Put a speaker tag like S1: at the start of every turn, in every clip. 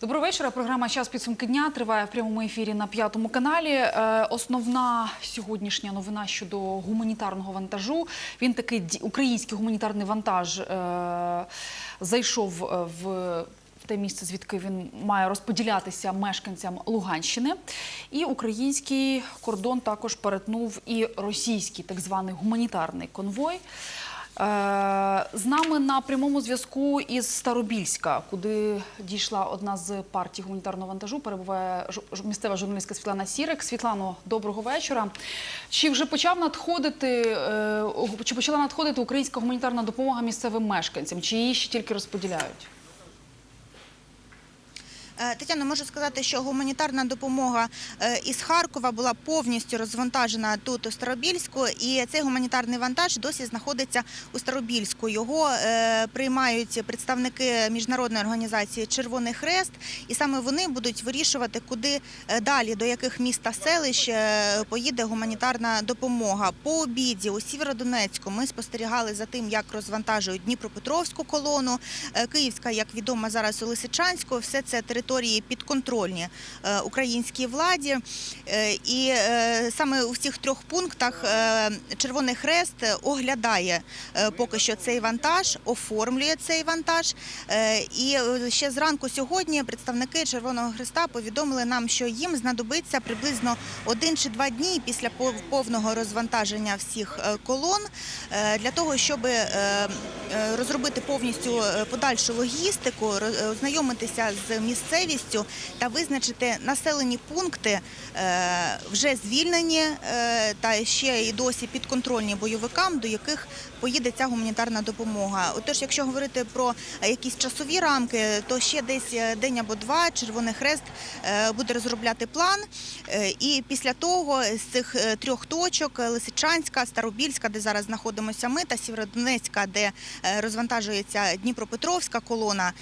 S1: Доброго вечора. Програма Час підсумки дня триває в прямому ефірі на п'ятому каналі. Е, основна сьогоднішня новина щодо гуманітарного вантажу. Він такий український гуманітарний вантаж е, зайшов е, в. в Те місце, звідки він має розподілятися мешканцям Луганщини, і український кордон також перетнув і російський так званий гуманітарний конвой. Е, З нами на прямому зв'язку із Старобільська, куди дійшла одна з партій гуманітарного вантажу, перебуває місцева журналістка Світлана Сірик. Світлано, доброго вечора. Чи вже почав надходити, е, чи почала надходити українська гуманітарна допомога місцевим мешканцям? Чи її ще тільки розподіляють?
S2: Е, Тетяно, можу сказати, що гуманітарна допомога е, із Харкова була повністю розвантажена тут у Старобільську, і цей гуманітарний вантаж досі знаходиться у Старобільську. Його е, приймають представники міжнародної організації Червоний Хрест, і саме вони будуть вирішувати, куди далі, до яких міст та селищ поїде гуманітарна допомога. По обіді у Сєвєродонецьку ми спостерігали за тим, як розвантажують Дніпропетровську колону, Київська, як відомо зараз у Лисичанську, все це території підконтрольні е, українській владі. Е, І е, саме у всіх трьох пунктах Червоний Хрест оглядає поки що цей вантаж, оформлює цей вантаж. І ще зранку сьогодні представники Червоного Хреста повідомили нам, що їм знадобиться приблизно один чи два дні після пов- повного розвантаження всіх колон для того, щоб розробити повністю подальшу логістику, ознайомитися з місцевістю та визначити населені пункти е, вже звільнені е, та ще й досі підконтрольні бойовикам, до яких поїде ця гуманітарна допомога. Отож, якщо говорити про е, якісь часові рамки, то ще десь день або два Червоний Хрест буде розробляти план. І після того з цих трьох точок Лисичанська, Старобільська, де зараз знаходимося ми, та Сєвєродонецька, де розвантажується Дніпропетровська колона,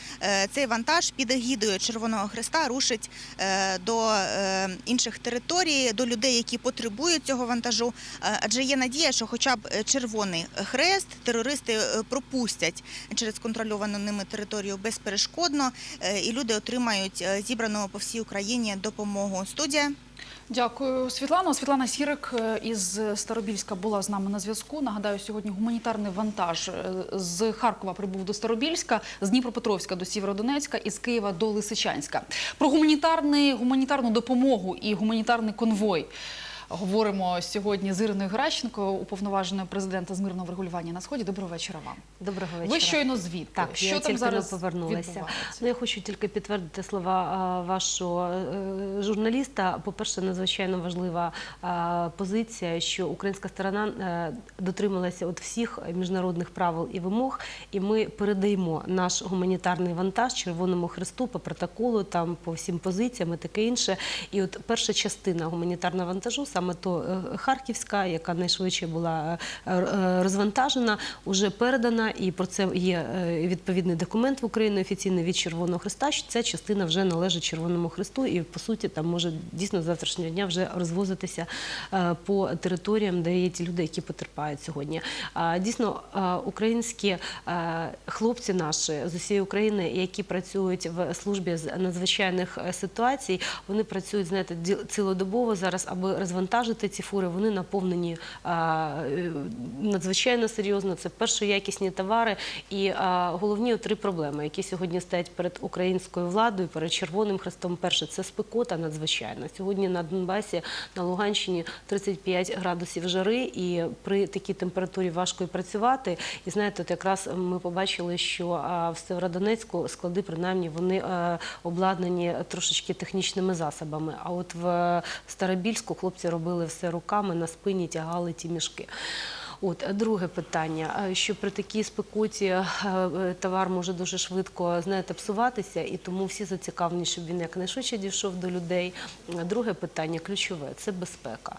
S2: цей вантаж під егідою Червоного Хреста рушить е, до е, інших територій, до людей, які потребують цього вантажу. Е, Адже є надія, що хоча б Червоний Хрест терористи пропустять через контрольовану ними територію безперешкодно, і люди отримають зібраного по всій Україні допомогу. Студія.
S1: Дякую, Світлана. Світлана Сірик е, із Старобільська була з нами на зв'язку. Нагадаю, сьогодні гуманітарний вантаж е, з Харкова прибув до Старобільська, з Дніпропетровська до Сєвєродонецька і з Києва до Лисичанська. Про гуманітарний, гуманітарну допомогу і гуманітарний конвой. Говоримо сьогодні з Іриною Геращенко, уповноваженою президента з мирного врегулювання на сході. Доброго вечора вам.
S3: Доброго вечора.
S1: Ви щойно звідти.
S3: Так,
S1: що
S3: я
S1: там зараз
S3: повернулася. Ну, я хочу тільки підтвердити слова вашого е, журналіста. По-перше, надзвичайно важлива позиція, що українська сторона е, дотрималася от всіх міжнародних правил і вимог, і ми передаємо наш гуманітарний вантаж Червоному Хресту по протоколу, там по всім позиціям і таке інше. І от перша частина гуманітарного вантажу, саме то е, Харківська, яка найшвидше була е, е, розвантажена, уже передана, і про це є відповідний документ в Україні офіційний від Червоного Христа. що Ця частина вже належить Червоному Христу, і по суті там може дійсно з завтрашнього дня вже розвозитися по територіям, де є ті люди, які потерпають сьогодні. Дійсно, українські хлопці наші з усієї України, які працюють в службі з надзвичайних ситуацій, вони працюють знаєте, цілодобово зараз, аби розвантажити ці фури. Вони наповнені е, надзвичайно серйозно. Це першоякісні товари. І головні три проблеми, які сьогодні стоять перед українською владою, перед Червоним Хрестом. Перше це спекота надзвичайна. Сьогодні на Донбасі, на Луганщині 35 градусів жари, і при такій температурі важко і працювати. І знаєте, от якраз ми побачили, що в Северодонецьку склади, принаймні, вони е, обладнані трошечки технічними засобами. А от в Старобільську хлопці робили все руками, на спині тягали ті мішки. От друге питання: що при такій спекоті е, е, товар може дуже швидко знаєте, псуватися, і тому всі зацікавлені, щоб він якнайшвидше дійшов до людей. Друге питання ключове це безпека.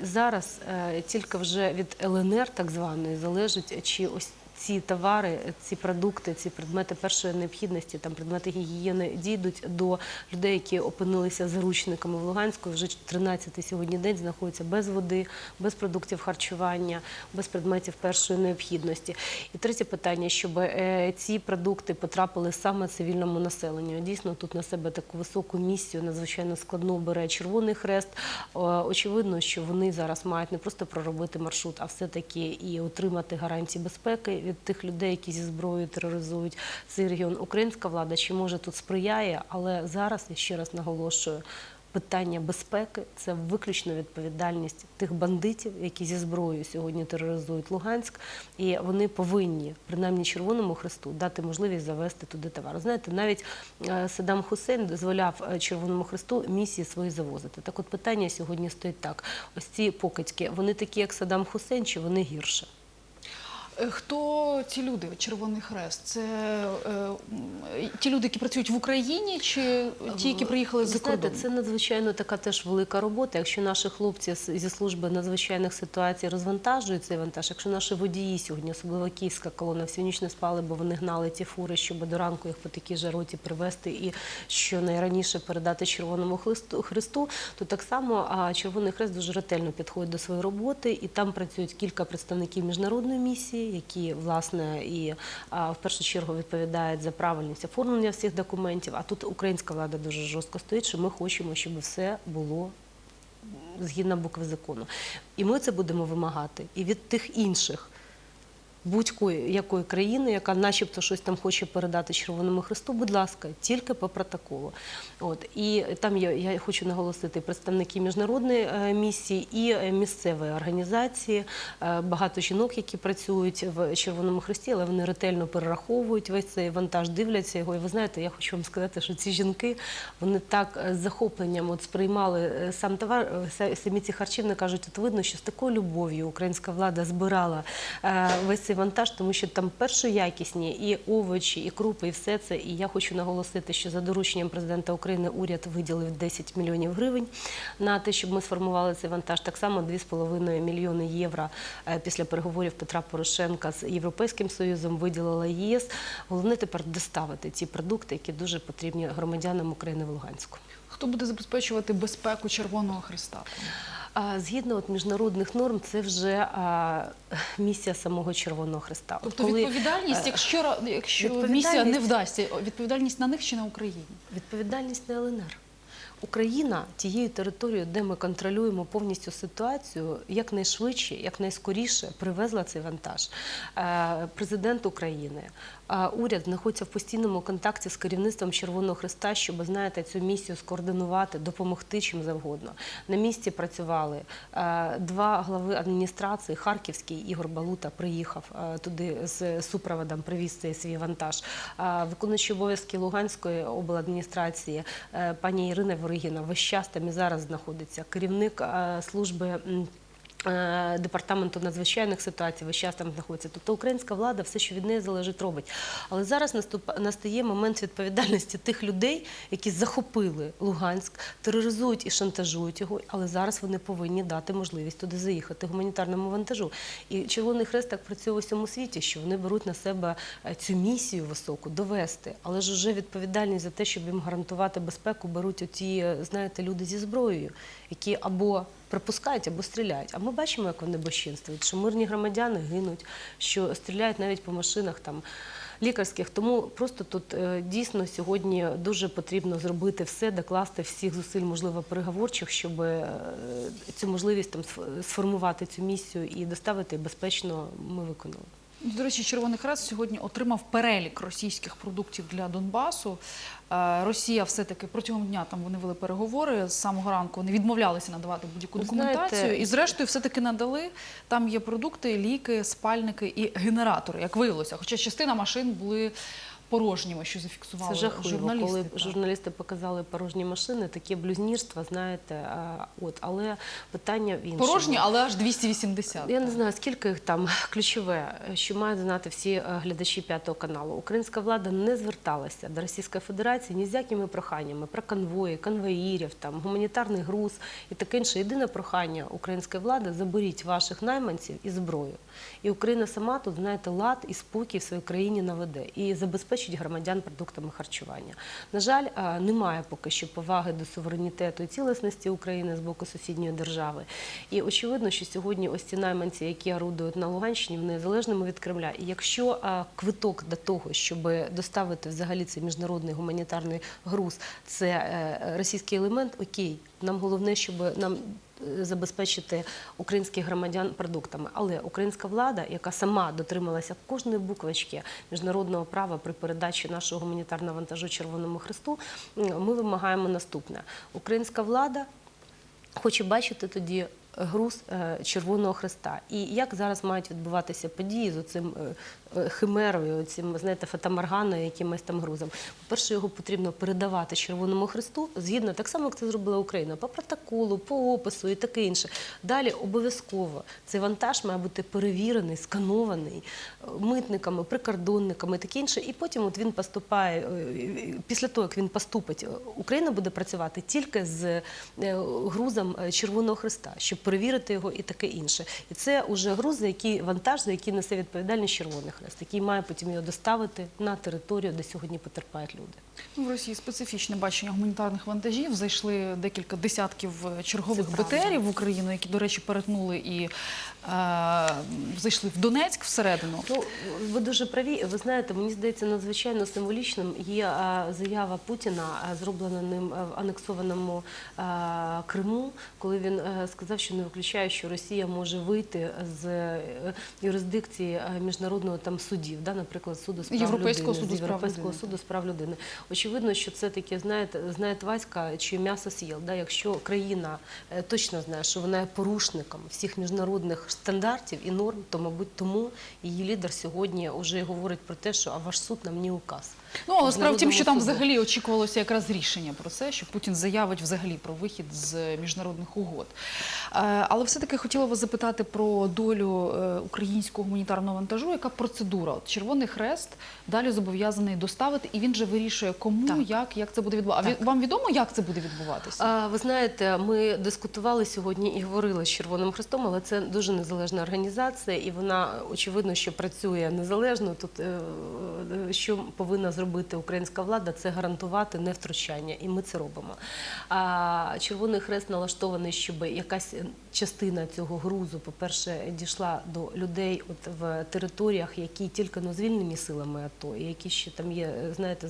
S3: Зараз е, тільки вже від ЛНР так званої залежить, чи ось ці товари, ці продукти, ці предмети першої необхідності, там предмети гігієни дійдуть до людей, які опинилися заручниками в Луганську. Вже 13-й сьогодні день знаходяться без води, без продуктів харчування, без предметів першої необхідності. І третє питання, щоб е, ці продукти потрапили саме цивільному населенню. Дійсно, тут на себе таку високу місію надзвичайно складну бере Червоний Хрест. Очевидно, що вони зараз мають не просто проробити маршрут, а все-таки і отримати гарантії безпеки від тих людей, які зі зброєю тероризують цей регіон. Українська влада чи може тут сприяє, але зараз я ще раз наголошую. Питання безпеки це виключно відповідальність тих бандитів, які зі зброєю сьогодні тероризують Луганськ, і вони повинні, принаймні Червоному Хресту, дати можливість завести туди товар. Знаєте, навіть е, Саддам Хусейн дозволяв е, Червоному Хресту місії свої завозити. Так, от питання сьогодні стоїть так: ось ці покидьки, вони такі, як Саддам Хусейн, чи вони гірше?
S1: Е, Хто ці люди? Червоний Хрест? Це е, ті люди, які працюють в Україні, чи ті, які приїхали з
S3: знаєте,
S1: кордону?
S3: це надзвичайно така теж велика робота. Якщо наші хлопці зі служби надзвичайних ситуацій розвантажують цей вантаж, якщо наші водії сьогодні, особливо київська колона, всю ніч не спали, бо вони гнали ті фури, щоб до ранку їх по такій жароті привезти і що найраніше передати Червоному Христу, то так само Червоний Хрест дуже ретельно підходить до своєї роботи, і там працюють кілька представників міжнародної місії, які власне і в першу чергу відповідають за правильність оформлення всіх документів. А тут українська влада дуже жорстко стоїть, що ми хочемо, щоб все було згідно букви закону. І ми це будемо вимагати і від тих інших. Будь-якої якої країни, яка начебто щось там хоче передати Червоному Христу, будь ласка, тільки по протоколу. От і там є, я хочу наголосити представники міжнародної е, місії і е, місцевої організації, е, багато жінок, які працюють в Червоному Христі, але вони ретельно перераховують весь цей вантаж, дивляться його. І ви знаєте, я хочу вам сказати, що ці жінки вони так з захопленням от сприймали сам товар, самі ці харчі, вони кажуть, от видно, що з такою любов'ю українська влада збирала весь цей вантаж, тому що там першоякісні і овочі, і крупи, і все це. І я хочу наголосити, що за дорученням президента України уряд виділив 10 мільйонів гривень на те, щоб ми сформували цей вантаж. Так само 2,5 мільйони євро е, після переговорів Петра Порошенка з Європейським Союзом виділила ЄС. Головне тепер доставити ці продукти, які дуже потрібні громадянам України в Луганську.
S1: Хто буде забезпечувати безпеку Червоного
S3: Христа? Згідно от міжнародних норм, це вже а, місія самого Червоного Хреста.
S1: Тобто
S3: коли,
S1: відповідальність,
S3: е,
S1: якщо, якщо
S3: відповідальність-
S1: місія не вдасться, відповідальність на них чи на Україні?
S3: Відповідальність на ЛНР. Україна тією територією, де ми контролюємо повністю ситуацію, якнайшвидше, якнайскоріше привезла цей вантаж. Е, Президент України, е, уряд знаходиться в постійному контакті з керівництвом Червоного Христа, щоб знаєте цю місію скоординувати, допомогти чим завгодно. На місці працювали е, два глави адміністрації. Харківський Ігор Балута приїхав туди з супроводом, привіз цей свій вантаж. Виконуючий обов'язки Луганської обладміністрації пані Ірина Воригіна весь час там і зараз знаходиться. Керівник е, служби. Е, Департаменту надзвичайних ситуацій весь час там знаходиться. Тобто українська влада все, що від неї залежить, робить. Але зараз наступ- настає момент відповідальності тих людей, які захопили Луганськ, тероризують і шантажують його, але зараз вони повинні дати можливість туди заїхати гуманітарному вантажу. І Червоний Хрест так працює в усьому світі, що вони беруть на себе е, цю місію високу довести, але ж вже відповідальність за те, щоб їм гарантувати безпеку, беруть оті, е, знаєте, люди зі зброєю, які або припускають, або стріляють. А ми бачимо, як вони безчинствують, що мирні громадяни гинуть, що стріляють навіть по машинах там. Лікарських, тому просто тут е, дійсно сьогодні дуже потрібно зробити все, докласти всіх зусиль, можливо, переговорчих, щоб е, цю можливість там сформувати цю місію і доставити безпечно. Ми виконали.
S1: До речі, Червоний Хрест сьогодні отримав перелік російських продуктів для Донбасу. Е, Росія все-таки протягом дня там вони вели переговори з самого ранку. Вони відмовлялися надавати будь-яку документацію,
S3: знаєте,
S1: і зрештою все-таки надали. Там є продукти, ліки, спальники і генератори, як виявилося. Хоча частина машин були порожніми, що зафіксували
S3: Це жахливо,
S1: журналісти.
S3: коли
S1: так.
S3: журналісти показали порожні машини, таке блюзнірство, знаєте. От, але питання в іншому.
S1: Порожні, але аж 280.
S3: Я не знаю, скільки їх там ключове, що мають знати всі е, глядачі п'ятого каналу. Українська влада не зверталася до Російської Федерації ні з якими проханнями про конвої, конвоїрів, там гуманітарний груз і таке інше. Єдине прохання української влади заберіть ваших найманців і зброю. І Україна сама тут, знаєте, лад і спокій в своїй країні наведе і забезпечить громадян продуктами харчування. На жаль, е, немає поки що поваги до суверенітету і цілісності України з боку сусідньої держави. І очевидно, що сьогодні ось ці найманці, які орудують на Луганщині, вони залежними від Кремля. І якщо е, квиток до того, щоб доставити взагалі цей міжнародний гуманітарний груз, це е, російський елемент, окей, нам головне, щоб нам забезпечити українських громадян продуктами. Але українська влада, яка сама дотрималася кожної буквочки міжнародного права при передачі нашого гуманітарного вантажу Червоному Христу, ми вимагаємо наступне: українська влада хоче бачити тоді. Груз е, Червоного Христа. І як зараз мають відбуватися події з оцим е, химерою, цим, знаєте, фатаморганою, якимось там грузом. По-перше, його потрібно передавати Червоному Христу згідно так само, як це зробила Україна, по протоколу, по опису і таке інше. Далі обов'язково цей вантаж має бути перевірений, сканований е, митниками, прикордонниками, таке інше. І потім от він поступає е, після того, як він поступить, е, Україна буде працювати тільки з е, грузом е, Червоного Христа, щоб перевірити його і таке інше. І це вже груз, за який вантаж, за який несе відповідальність Червоний Хрест, який має потім його доставити на територію, де сьогодні потерпають люди.
S1: Ну, В Росії специфічне бачення гуманітарних вантажів. Зайшли декілька десятків е, чергових БТРів в Україну, які, до речі, перетнули і е, зайшли в Донецьк всередину.
S3: Ну, ви дуже праві. Ви знаєте, мені здається, надзвичайно символічним є заява Путіна, зроблена ним в анексованому Криму, коли він е, сказав, що не виключає, що Росія може вийти з е, юрисдикції е, міжнародного там судів, да, наприклад, суду справ
S1: Європейського
S3: людини,
S1: суду
S3: з Європейського
S1: людини,
S3: суду справ людини. Очевидно, що це таке, знаєте, знаєте Васька, чи м'ясо з'їл. Да? Якщо країна е, точно знає, що вона є порушником всіх міжнародних стандартів і норм, то, мабуть, тому її лідер сьогодні вже говорить про те, що а ваш суд нам не указ.
S1: Ну, але справа в тім, що там взагалі очікувалося якраз рішення про це, що Путін заявить взагалі про вихід з міжнародних угод. Е, Але все-таки хотіла вас запитати про долю е, українського гуманітарного вантажу. Яка процедура? От Червоний Хрест далі зобов'язаний доставити, і він же вирішує, кому,
S3: Так.
S1: як, як це буде відбуватися.
S3: Так.
S1: Вам відомо, як це буде відбуватися?
S3: А, Ви знаєте, ми дискутували сьогодні і говорили з Червоним Хрестом, але це дуже незалежна організація, і вона очевидно, що працює незалежно. Тут е, що повинна зробити українська влада, це гарантувати невтручання, і ми це робимо. Червоний Хрест налаштований, щоб якась частина цього грузу, по-перше, дійшла до людей от в територіях, які тільки но звільнені силами АТО, і які ще там є, знаєте,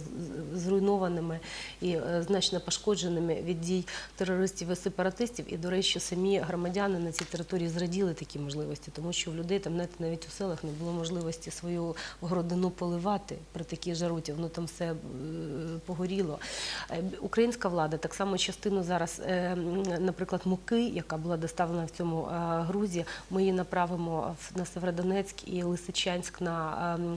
S3: зруйнованими і е, значно пошкодженими від дій терористів і сепаратистів. І, до речі, самі громадяни на цій території зраділи такі можливості, тому що в людей там знаєте, навіть у селах не було можливості свою городину поливати при такій жаруті. Воно там все е, погоріло. Е, Українська влада так само частину зараз, наприклад, муки, яка була доставлена в цьому е, грузі, ми її направимо на Северодонецьк і Лисичанськ на ем,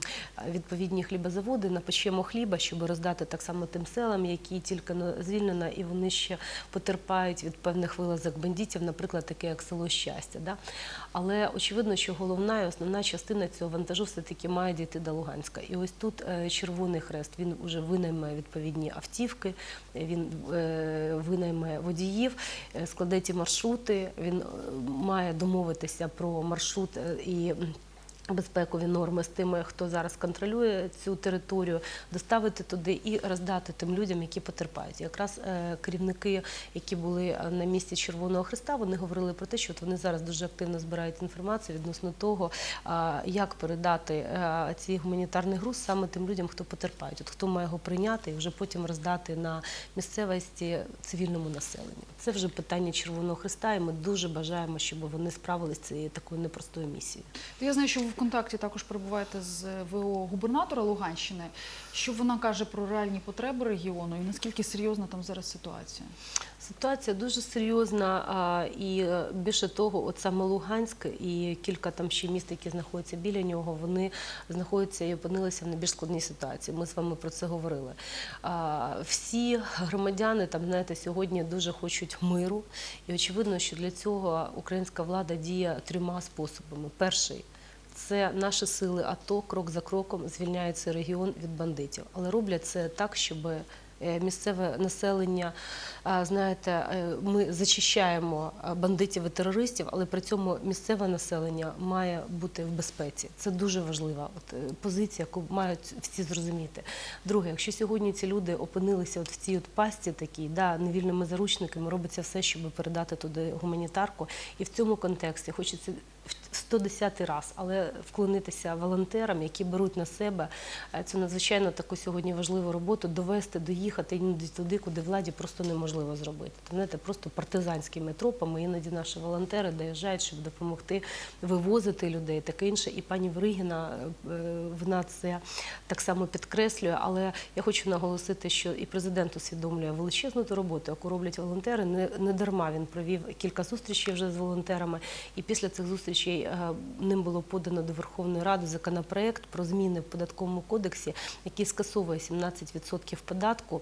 S3: відповідні хлібозаводи, напечемо хліба, щоб роздати так само тим селам, які тільки но звільнено, і вони ще потерпають від певних вилазок бандитів, наприклад, таке як село щастя. Але очевидно, що головна і основна частина цього вантажу все-таки має дійти до Луганська. І ось тут е, Червоний Хрест він вже винайме відповідні автівки, він винаймає винайме водіїв, е, складе ті маршрути. Він е, має домовитися про маршрут е, і. Безпекові норми з тими, хто зараз контролює цю територію, доставити туди і роздати тим людям, які потерпають. Якраз е, керівники, які були е, на місці Червоного Христа, вони говорили про те, що вони зараз дуже активно збирають інформацію відносно того, як передати е, цей гуманітарний груз саме тим людям, хто потерпають, от хто має його прийняти і вже потім роздати на місцевості цивільному населенню. Це вже питання Червоного Христа, і ми дуже бажаємо, щоб вони справилися цією такою непростою місією.
S1: Я знаю, що в контакті також перебуваєте з ВО губернатора Луганщини. Що вона каже про реальні потреби регіону і наскільки серйозна там зараз ситуація?
S3: Ситуація дуже серйозна, і е, більше того, от саме Луганськ і кілька там ще міст, які знаходяться біля нього, вони знаходяться і опинилися в найбільш складній ситуації. Ми з вами про це говорили. Всі громадяни там, знаєте, сьогодні дуже хочуть миру, і очевидно, що для цього українська влада діє трьома способами. Перший це наші сили АТО крок за кроком звільняють цей регіон від бандитів, але роблять це так, щоб е, місцеве населення, знаєте, е, ми зачищаємо бандитів і терористів, але при цьому місцеве населення має бути в безпеці. Це дуже важлива от, е, позиція, яку мають всі зрозуміти. Друге, якщо сьогодні ці люди опинилися от в цій от пасті такій, да, невільними заручниками, робиться все, щоб передати туди гуманітарку. І в цьому контексті хочеться 110 раз, але вклонитися волонтерам, які беруть на себе е, цю надзвичайно таку сьогодні важливу роботу, довести, доїхати іноді туди, куди владі просто неможливо зробити. Знаєте, просто партизанськими тропами іноді наші волонтери доїжджають, щоб допомогти вивозити людей, таке інше. І пані Вригіна е, вона це так само підкреслює. Але я хочу наголосити, що і президент усвідомлює величезну ту роботу, яку роблять волонтери. Не, не дарма він провів кілька зустрічей вже з волонтерами. І після цих зустрічей е, ним було подано до Верховної Ради законопроект про зміни в податковому кодексі, який скасовує 17% податку.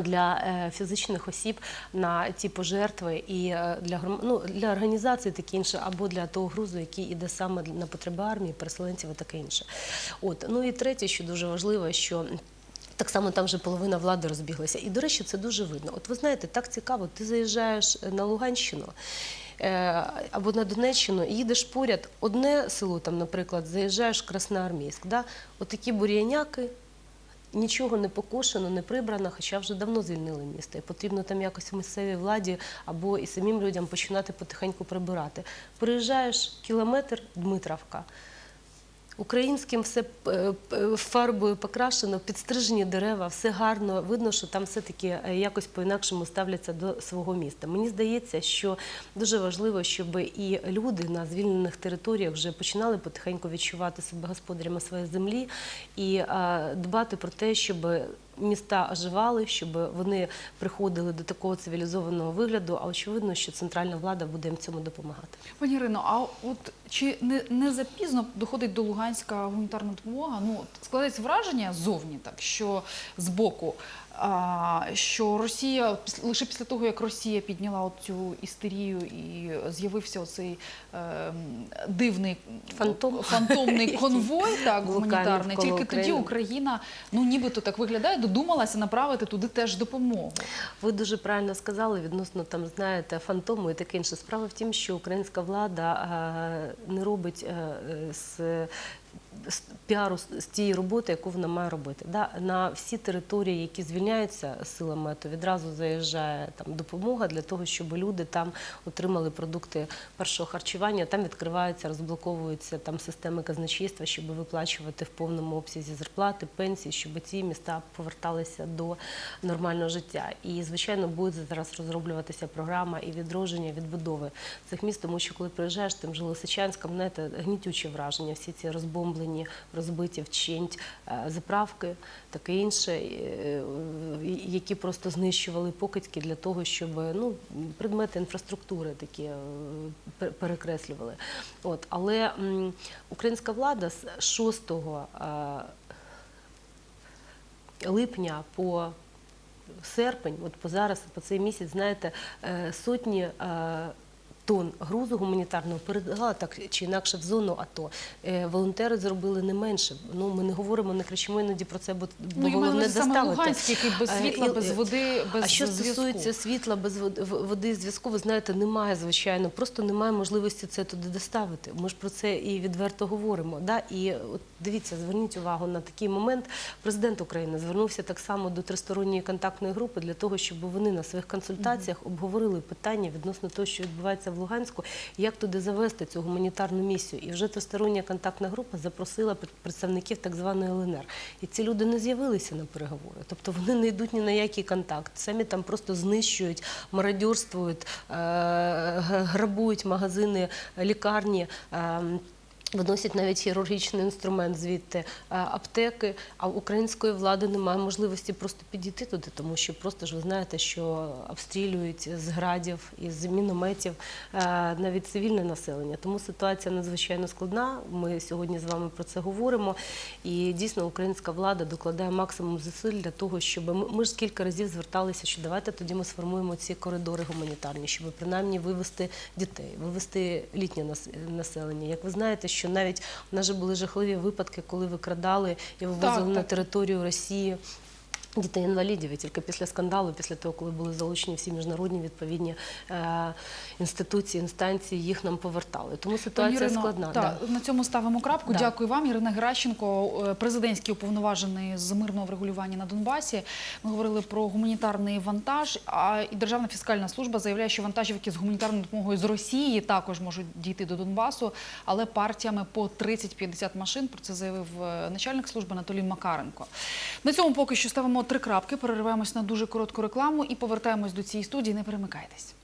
S3: Для е, фізичних осіб на ці пожертви і е, для ну, для організації таке інше, або для того грузу, який іде саме на потреби армії, переселенців і таке інше. От ну і третє, що дуже важливо, що так само там вже половина влади розбіглася. І, до речі, це дуже видно. От ви знаєте, так цікаво, ти заїжджаєш на Луганщину. Е, Або на Донеччину їдеш поряд одне село, там, наприклад, заїжджаєш в Красноармійськ, да? отакі бур'яняки, нічого не покошено, не прибрано, хоча вже давно звільнили місто. І потрібно там якось в місцевій владі або і самим людям починати потихеньку прибирати. Приїжджаєш кілометр Дмитровка. Українським все е, е, фарбою покрашено, підстрижені дерева, все гарно. Видно, що там все-таки е, якось по-інакшому ставляться до свого міста. Мені здається, що дуже важливо, щоб і люди на звільнених територіях вже починали потихеньку відчувати себе господарями своєї землі і дбати про те, щоб міста оживали, щоб вони приходили до такого цивілізованого вигляду. А очевидно, що центральна влада буде їм цьому допомагати.
S1: Пані Ірино, а от чи не, не запізно доходить до Луганська гуманітарна допомога? Ну, складається враження зовні так, що з боку, що Росія лише після того, як Росія підняла цю істерію і з'явився оцей ем, дивний
S3: Фантом.
S1: фантомний конвой, так гуманітарний, тільки тоді Україна, ну нібито так виглядає, додумалася направити туди теж допомогу.
S3: Ви дуже правильно сказали відносно там, знаєте, фантому і таке інше. Справа в тім, що українська влада е, не робить е, е, з. Піару з- тієї роботи, яку вона має робити. Да, на всі території, які звільняються силами, то відразу заїжджає там допомога для того, щоб люди там отримали продукти першого харчування. Там відкриваються, розблоковуються там системи казначейства, щоб виплачувати в повному обсязі зарплати, пенсії, щоб ці міста поверталися до нормального життя. І звичайно буде зараз розроблюватися програма і відродження, відбудови цих міст, тому що коли приїжджаєш тим же Лисичанськом, знаєте, гнітюче враження, всі ці розбомблені, розбиті вчень е, заправки, таке інше, е, які просто знищували покидьки для того, щоб ну, предмети інфраструктури такі е, перекреслювали. От, але українська влада з 6 е, липня по серпень, от по зараз, по цей місяць, знаєте, е, сотні. Е, Тонн грузу гуманітарного передала так чи інакше в зону АТО. Е, Волонтери зробили не менше. Ну ми не говоримо, не кричимо іноді про це, бо,
S1: Ну,
S3: головне доставити.
S1: Луганськ, який без
S3: Е,
S1: світла, без води, без
S3: а що стосується світла без води зв'язку, ви знаєте, немає звичайно, просто немає можливості це туди доставити. Ми ж про це і відверто говоримо. Да? І от дивіться, зверніть увагу на такий момент. Президент України звернувся так само до тристоронньої контактної групи для того, щоб вони на своїх консультаціях обговорили питання відносно того, що відбувається в Луганську, як туди завести цю гуманітарну місію. І вже тристороння контактна група запросила пр- представників так званої ЛНР. І ці люди не з'явилися на переговори. Тобто вони не йдуть ні на який контакт. Самі там просто знищують, мародьорствують, е, грабують магазини, лікарні. Виносять навіть хірургічний інструмент звідти е, аптеки, а української влади немає можливості просто підійти туди, тому що просто ж ви знаєте, що обстрілюють з градів і з мінометів е, навіть цивільне населення. Тому ситуація надзвичайно складна. Ми сьогодні з вами про це говоримо. І дійсно українська влада докладає максимум зусиль для того, щоб ми, ж кілька разів зверталися, що давайте тоді ми сформуємо ці коридори гуманітарні, щоб принаймні вивести дітей, вивести літнє нас- населення. Як ви знаєте, що навіть в нас же були жахливі випадки, коли викрадали і вивозили
S1: Так,
S3: на
S1: так.
S3: територію Росії. Дітей інвалідів і тільки після скандалу, після того, коли були залучені всі міжнародні відповідні е, інституції, інстанції, їх нам повертали. Тому ситуація
S1: Ірино,
S3: складна.
S1: та, На цьому ставимо крапку.
S3: Да.
S1: Дякую вам, Ірина Геращенко, е, президентський уповноважений з мирного врегулювання на Донбасі. Ми говорили про гуманітарний вантаж. А і Державна фіскальна служба заявляє, що вантажівки з гуманітарною допомогою з Росії також можуть дійти до Донбасу, але партіями по 30-50 машин. Про це заявив е, начальник служби Анатолій Макаренко. На цьому поки що ставимо три крапки. Перериваємось на дуже коротку рекламу і повертаємось до цієї студії. Не перемикайтесь.